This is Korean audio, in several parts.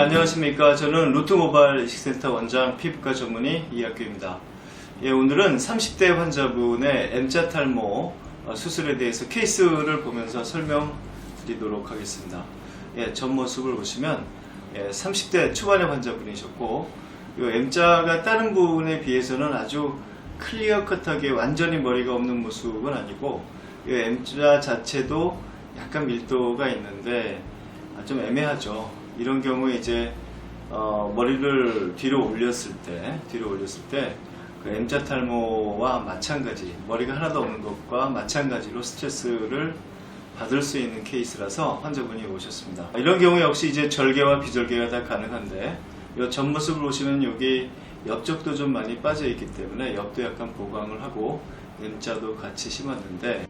안녕하십니까. 저는 루트모바일 이식센터 원장 피부과 전문의 이학규입니다. 예, 오늘은 30대 환자분의 M자 탈모 어, 수술에 대해서 케이스를 보면서 설명드리도록 하겠습니다. 예, 전 모습을 보시면 예, 30대 초반의 환자분이셨고 이 M자가 다른 부분에 비해서는 아주 클리어 컷하게 완전히 머리가 없는 모습은 아니고 이 M자 자체도 약간 밀도가 있는데 아, 좀 애매하죠. 이런 경우에 이제 어, 머리를 뒤로 올렸을 때, 뒤로 올렸을 때, 그 M자 탈모와 마찬가지, 머리가 하나도 없는 것과 마찬가지로 스트레스를 받을 수 있는 케이스라서 환자분이 오셨습니다. 이런 경우 역시 이제 절개와 비절개가 다 가능한데, 이 전모습을 보시면 여기 옆쪽도 좀 많이 빠져 있기 때문에 옆도 약간 보강을 하고 M자도 같이 심었는데,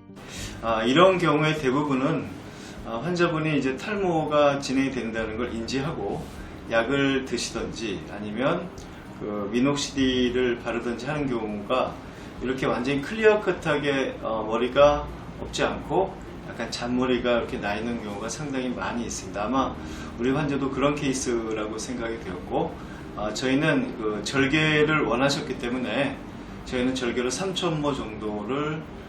아, 이런 경우에 대부분은 아, 환자분이 이제 탈모가 진행이 된다는 걸 인지하고 약을 드시던지 아니면 그 미녹시딜을 바르든지 하는 경우가 이렇게 완전히 클리어 컷하게 어, 머리가 없지 않고 약간 잔머리가 이렇게 나 있는 경우가 상당히 많이 있습니다. 아마 우리 환자도 그런 케이스라고 생각이 되었고 아, 저희는 그 절개를 원하셨기 때문에 저희는 절개로 3천모 정도를 어,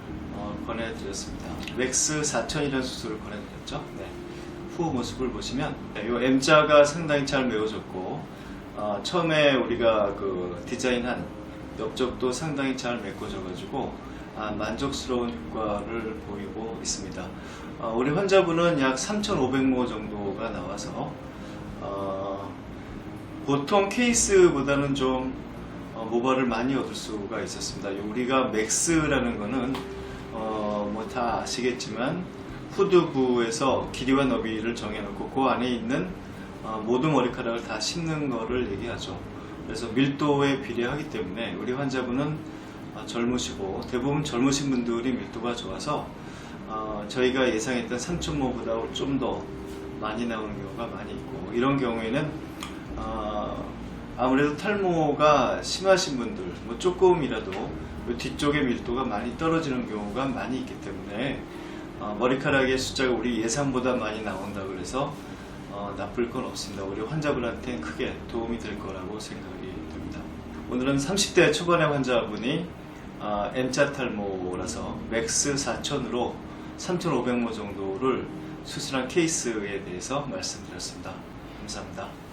권해드렸습니다. 맥스 4000이라는 수술을 권해드렸죠. 네. 후 모습을 보시면 네, 이 M자가 상당히 잘 메워졌고 어, 처음에 우리가 그 디자인한 옆쪽도 상당히 잘 메꿔져가지고 아, 만족스러운 효과를 보이고 있습니다. 어, 우리 환자분은 약 3,500모 정도가 나와서 어, 보통 케이스보다는 좀 어, 모발을 많이 얻을 수가 있었습니다. 우리가 맥스라는 거는 어, 뭐다 아시겠지만 후두부에서 길이와 너비를 정해놓고 그 안에 있는 어, 모든 머리카락을 다 심는 거를 얘기하죠. 그래서 밀도에 비례하기 때문에 우리 환자분은 어, 젊으시고 대부분 젊으신 분들이 밀도가 좋아서 어, 저희가 예상했던 3.5보다 좀 더 많이 나오는 경우가 많이 있고 이런 경우에는 어, 아무래도 탈모가 심하신 분들 뭐 조금이라도 그 뒤쪽의 밀도가 많이 떨어지는 경우가 많이 있기 때문에 어, 머리카락의 숫자가 우리 예상보다 많이 나온다 그래서 어, 나쁠 건 없습니다. 우리 환자분한테는 크게 도움이 될 거라고 생각이 듭니다. 오늘은 30대 초반의 환자분이 어, M자 탈모라서 맥스 4000으로 3500모 정도를 수술한 케이스에 대해서 말씀드렸습니다. 감사합니다.